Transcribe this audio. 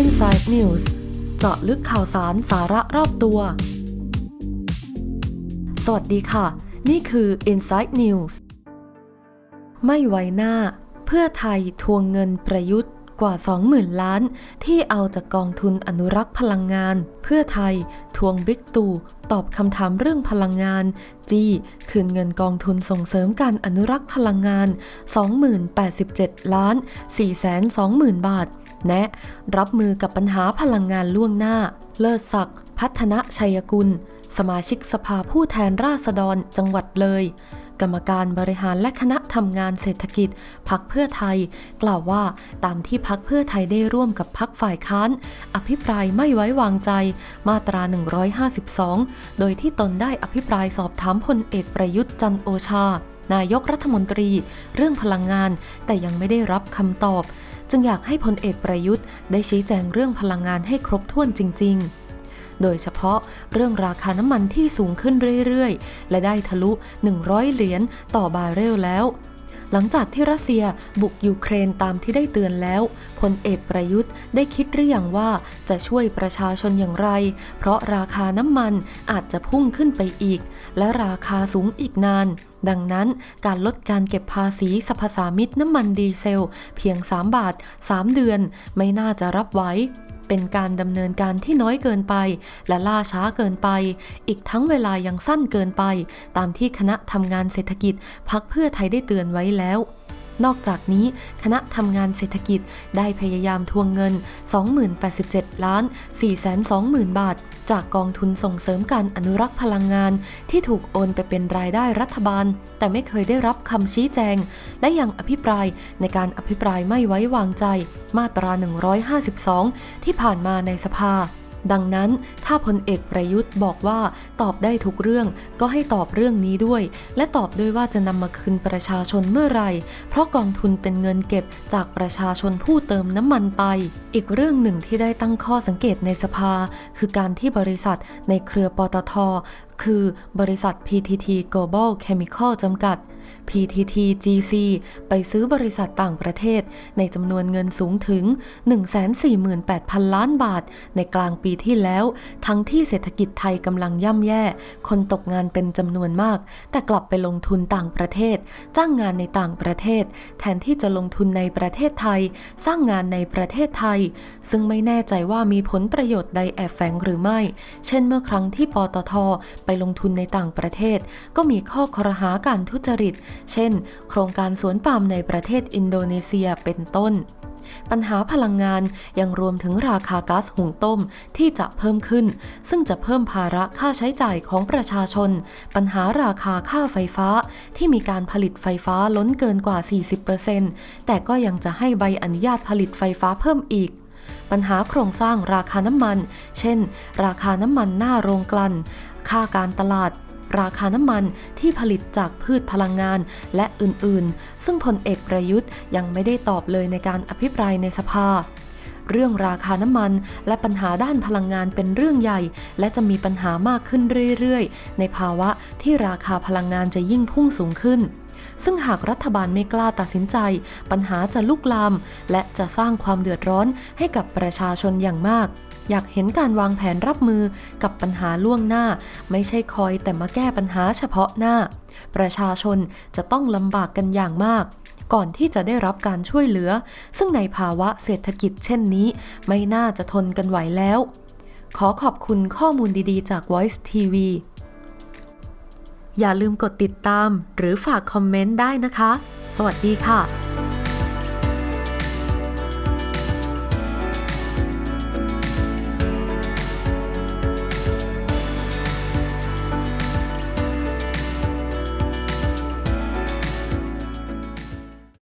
Inside News เจาะลึกข่าวสารสาระรอบตัว สวัสดีค่ะ นี่คือ Inside News ไม่ไว้หน้า เพื่อไทยทวงเงินประยุทธ์ กว่า 20,000 ล้าน ที่เอาจากกองทุนอนุรักษ์พลังงาน เพื่อไทยทวงบิ๊กตู่ตอบคำถามเรื่องพลังงาน จี้คืนเงินกองทุนส่งเสริมการอนุรักษ์พลังงาน 2087 ล้าน 420,000 บาท แนะ รับมือกับปัญหาพลังงานล่วงหน้า เลิศศักดิ์พัฒนชัยกุล สมาชิกสภาผู้แทนราษฎรจังหวัดเลย กรรมการบริหารและคณะทำงานเศรษฐกิจพักเพื่อไทย กล่าวว่าตามที่พักเพื่อไทยได้ร่วมกับพักฝ่ายค้าน อภิปรายไม่ไว้วางใจมาตรา 152 โดยที่ตนได้อภิปรายสอบถามพลเอกประยุทธ์จันโอชา นายกรัฐมนตรี เรื่องพลังงาน แต่ยังไม่ได้รับคำตอบ จึงอยากให้พลเอกประยุทธ์ได้ชี้แจงเรื่องพลังงานให้ครบถ้วนจริง ๆ โดยเฉพาะเรื่องราคาน้ำมันที่สูงขึ้นเรื่อยๆ และได้ทะลุ 100 เหรียญต่อบาร์เรลแล้ว หลังจากที่รัสเซียบุกยูเครนตามที่ได้เตือนแล้วพลเอกประยุทธ์ได้คิดหรือยังว่าจะช่วยประชาชนอย่างไร เพราะราคาน้ำมันอาจจะพุ่งขึ้นไปอีก และราคาสูงอีกนานดังนั้นการลดการเก็บภาษีสรรพสามิตน้ำมันดีเซล เพียง 3 บาท 3 เดือน ไม่น่าจะรับไหว เป็นการดำเนินการที่น้อยเกินไป และล่าช้าเกินไป อีกทั้งเวลายังสั้นเกินไป ตามที่คณะทำงานเศรษฐกิจพักเพื่อไทยได้เตือนไว้แล้วนอกจากนี้คณะทำงานเศรษฐกิจได้พยายามทวงเงิน 2087 ล้าน 420,000 บาท จากกองทุนส่งเสริมการอนุรักษ์พลังงาน ที่ถูกโอนไปเป็นรายได้รัฐบาล แต่ไม่เคยได้รับคำชี้แจง และยังอภิปรายในการอภิปรายไม่ไว้วางใจ มาตรา 152 ที่ผ่านมาในสภา ดังนั้นถ้าพลเอกประยุทธ์บอกว่าตอบได้ทุกเรื่องก็ให้ตอบเรื่องนี้ด้วย และตอบด้วยว่าจะนำมาคืนประชาชนเมื่อไรเพราะกองทุนเป็นเงินเก็บจากประชาชนผู้เติมน้ำมันไป อีกเรื่องหนึ่งที่ได้ตั้งข้อสังเกตในสภา คือการที่บริษัทในเครือปตทคือบริษัท PTT Global Chemical จำกัด PTT GC ไปซื้อบริษัทต่างประเทศ ในจำนวนเงินสูงถึง 148,000 ล้านบาท ในกลางปีที่แล้ว ทั้งที่เศรษฐกิจไทยกำลังย่ำแย่ คนตกงานเป็นจำนวนมาก แต่กลับไปลงทุนต่างประเทศ จ้างงานในต่างประเทศ แทนที่จะลงทุนในประเทศไทย สร้างงานในประเทศไทย ซึ่งไม่แน่ใจว่ามีผลประโยชน์ใดแอบแฝงหรือไม่ เช่นเมื่อครั้งที่ปตทไปลงทุนในต่างประเทศ ก็มีข้อคอรหาการทุจริตเช่น โครงการสวนปาล์มในประเทศอินโดนีเซียเป็นต้น ปัญหาพลังงานยังรวมถึงราคาก๊าซหุงต้มที่จะเพิ่มขึ้น ซึ่งจะเพิ่มภาระค่าใช้จ่ายของประชาชน ปัญหาราคาค่าไฟฟ้าที่มีการผลิตไฟฟ้าล้นเกินกว่า 40%แต่ก็ยังจะให้ใบอนุญาตผลิตไฟฟ้าเพิ่มอีกปัญหาโครงสร้างราคาน้ำมัน เช่น ราคาน้ำมันหน้าโรงกลั่น ค่าการตลาด ราคาน้ำมันที่ผลิตจากพืชพลังงานและอื่นๆ ซึ่งพลเอกประยุทธ์ยังไม่ได้ตอบเลยในการอภิปรายในสภาเรื่องราคาน้ำมันและปัญหาด้านพลังงานเป็นเรื่องใหญ่ และจะมีปัญหามากขึ้นเรื่อยๆ ในภาวะที่ราคาพลังงานจะยิ่งพุ่งสูงขึ้น ซึ่งหากรัฐบาลไม่กล้าตัดสินใจ ปัญหาจะลุกลาม และจะสร้างความเดือดร้อนให้กับประชาชนอย่างมาก อยากเห็นการวางแผนรับมือกับปัญหาล่วงหน้า ไม่ใช่คอยแต่มาแก้ปัญหาเฉพาะหน้า ประชาชนจะต้องลำบากกันอย่างมาก ก่อนที่จะได้รับการช่วยเหลือ ซึ่งในภาวะเศรษฐกิจเช่นนี้ ไม่น่าจะทนกันไหวแล้ว ขอขอบคุณข้อมูลดีๆ จาก Voice TV อย่าลืมกดติดตาม หรือฝากคอมเมนต์ได้นะคะ สวัสดีค่ะ